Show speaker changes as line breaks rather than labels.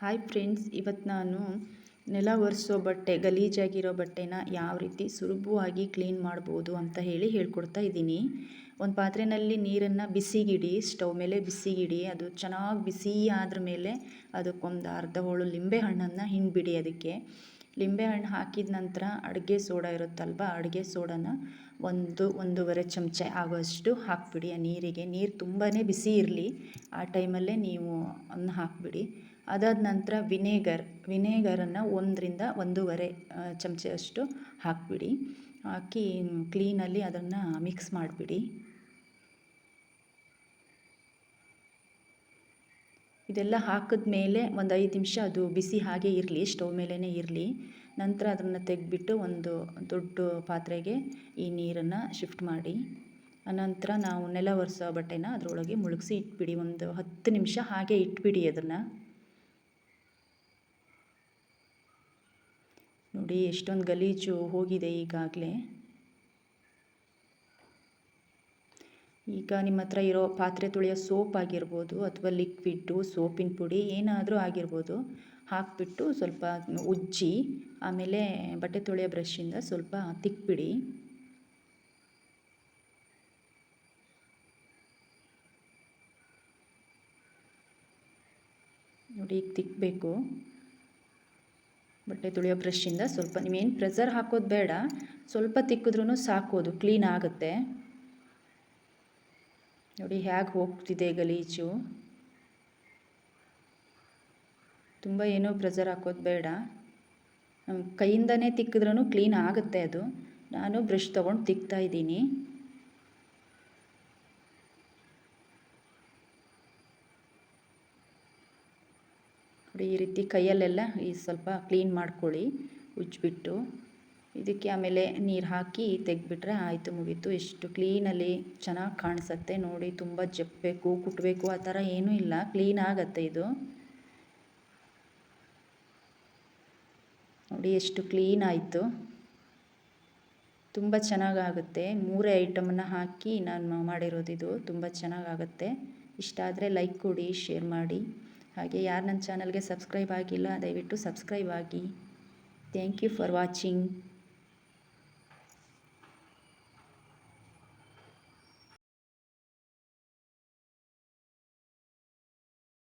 Hi friends ಇವತ್ತು ನಾನು ನೆಲ ಒರೆಸೋ ಬಟ್ಟೆ, ಗಲೀಜಾಗಿರೋ ಬಟ್ಟೆನ ಯಾವ ರೀತಿ ಸುಲಭವಾಗಿ ಕ್ಲೀನ್ ಮಾಡ್ಬೋದು ಅಂತ ಹೇಳಿ ಹೇಳ್ಕೊಡ್ತಾ ಇದ್ದೀನಿ. ಒಂದು ಪಾತ್ರೆಯಲ್ಲಿ ನೀರನ್ನು ಬಿಸಿಗಿಡಿ, ಸ್ಟವ್ ಮೇಲೆ ಬಿಸಿಗಿಡಿ, ಅದು ಚೆನ್ನಾಗಿ ಬಿಸಿ ಆದ್ರ ಮೇಲೆ ಅದಕ್ಕೊಂದು ಅರ್ಧ ಹೋಳು ಲಿಂಬೆ ಹಣ್ಣನ್ನು ಹಿಂಡ್ಬಿಡಿ ಅದಕ್ಕೆ. ಲಿಂಬೆಹಣ್ಣು ಹಾಕಿದ ನಂತರ ಅಡುಗೆ ಸೋಡಾ ಇರುತ್ತಲ್ವ? ಅಡುಗೆ ಸೋಡಾನ ಒಂದು, ಒಂದೂವರೆ ಚಮಚ ಆಗೋಷ್ಟು ಹಾಕಿಬಿಡಿ. ಆ ನೀರಿಗೆ. ನೀರು ತುಂಬಾ ಬಿಸಿ ಇರಲಿ. ಆ ಟೈಮಲ್ಲೇ ನೀವು ಅದನ್ನ ಹಾಕಿಬಿಡಿ. ಅದಾದ ನಂತರ ವಿನೇಗರ್, ವಿನೇಗರನ್ನು ಒಂದರಿಂದ ಒಂದೂವರೆ ಚಮಚದಷ್ಟು ಹಾಕಿಬಿಡಿ. ಹಾಕಿ ಕ್ಲೀನಲ್ಲಿ ಅದನ್ನು ಮಿಕ್ಸ್ ಮಾಡಿಬಿಡಿ. ಇದೆಲ್ಲ ಹಾಕಿದ ಮೇಲೆ ಒಂದು ಐದು ನಿಮಿಷ ಅದು ಬಿಸಿ ಹಾಗೆ ಇರಲಿ, ಸ್ಟವ್ ಮೇಲೇ ಇರಲಿ. ನಂತರ ಅದನ್ನು ತೆಗೆದ್ಬಿಟ್ಟು ಒಂದು ದೊಡ್ಡ ಪಾತ್ರೆಗೆ ಈ ನೀರನ್ನು ಶಿಫ್ಟ್ ಮಾಡಿ. ಅನಂತರ ನಾವು ನೆಲ ಒರೆಸೋ ಬಟ್ಟೆನ ಅದರೊಳಗೆ ಮುಳುಗಿಸಿ ಇಟ್ಬಿಡಿ, ಒಂದು ಹತ್ತು ನಿಮಿಷ ಹಾಗೆ ಇಟ್ಬಿಡಿ ಅದನ್ನು. ನೋಡಿ ಎಷ್ಟೊಂದು ಗಲೀಜು ಹೋಗಿದೆ ಈಗಾಗಲೇ. ಈಗ ನಿಮ್ಮ ಹತ್ರ ಇರೋ ಪಾತ್ರೆ ತೊಳೆಯೋ ಸೋಪ್ ಆಗಿರ್ಬೋದು ಅಥವಾ ಲಿಕ್ವಿಡ್ಡು, ಸೋಪಿನ ಪುಡಿ ಏನಾದರೂ ಆಗಿರ್ಬೋದು, ಹಾಕಿಬಿಟ್ಟು ಸ್ವಲ್ಪ ಉಜ್ಜಿ, ಆಮೇಲೆ ಬಟ್ಟೆ ತೊಳೆಯೋ ಬ್ರಷಿಂದ ಸ್ವಲ್ಪ ತಿಕ್ಬಿಡಿ. ನೋಡಿ, ಈಗ ತಿಕ್ಕಬೇಕು ಬಟ್ಟೆ ತೊಳೆಯೋ ಬ್ರಷಿಂದ ಸ್ವಲ್ಪ, ನೀವೇನು ಪ್ರೆಸರ್ ಹಾಕೋದು ಬೇಡ, ಸ್ವಲ್ಪ ತಿಕ್ಕಿದ್ರೂ ಸಾಕೋದು ಕ್ಲೀನ್ ಆಗುತ್ತೆ. ನೋಡಿ ಹೇಗೆ ಹೋಗ್ತಿದೆ ಗಲೀಜು ತುಂಬ ಏನೋ ಪ್ರೆಸರ್ ಹಾಕೋದು ಬೇಡ. ನಮ್ಮ ಕೈಯಿಂದನೇ ತಿಕ್ಕಿದ್ರೂ ಕ್ಲೀನ್ ಆಗುತ್ತೆ ಅದು. ನಾನು ಬ್ರಷ್ ತೊಗೊಂಡು ತಿಕ್ತಾ ಇದ್ದೀನಿ. ನೋಡಿ ಈ ರೀತಿ ಕೈಯಲ್ಲೆಲ್ಲ ಈ ಸ್ವಲ್ಪ ಕ್ಲೀನ್ ಮಾಡ್ಕೊಳ್ಳಿ ಉಜ್ಜಿಬಿಟ್ಟು ಇದಕ್ಕೆ ಆಮೇಲೆ ನೀರು ಹಾಕಿ ತೆಗೆದ್ಬಿಟ್ರೆ ಆಯಿತು ಮುಗೀತು. ಎಷ್ಟು ಕ್ಲೀನಲ್ಲಿ ಚೆನ್ನಾಗಿ ಕಾಣಿಸುತ್ತೆ ನೋಡಿ, ತುಂಬ ಜಪ್ಪಬೇಕು ಕುಟ್ಟಬೇಕು ಆ ಥರ ಏನೂ ಇಲ್ಲ. ಕ್ಲೀನ್ ಆಗತ್ತೆ ಇದು. ನೋಡಿ, ಎಷ್ಟು ಕ್ಲೀನ್ ಆಯಿತು. ತುಂಬ ಚೆನ್ನಾಗಾಗುತ್ತೆ ಮೂರೇ ಐಟಮನ್ನು ಹಾಕಿ ನಾನು ಮಾಡಿರೋದು ಇದು. ತುಂಬ ಚೆನ್ನಾಗಾಗುತ್ತೆ ಇಷ್ಟ ಆದರೆ ಲೈಕ್ ಕೊಡಿ ಶೇರ್ ಮಾಡಿ. ಹಾಗೆ ಯಾರು ನನ್ನ ಚಾನಲ್ಗೆ ಸಬ್ಸ್ಕ್ರೈಬ್ ಆಗಿಲ್ಲ, ದಯವಿಟ್ಟು ಸಬ್ಸ್ಕ್ರೈಬ್ ಆಗಿ. Thank you for watching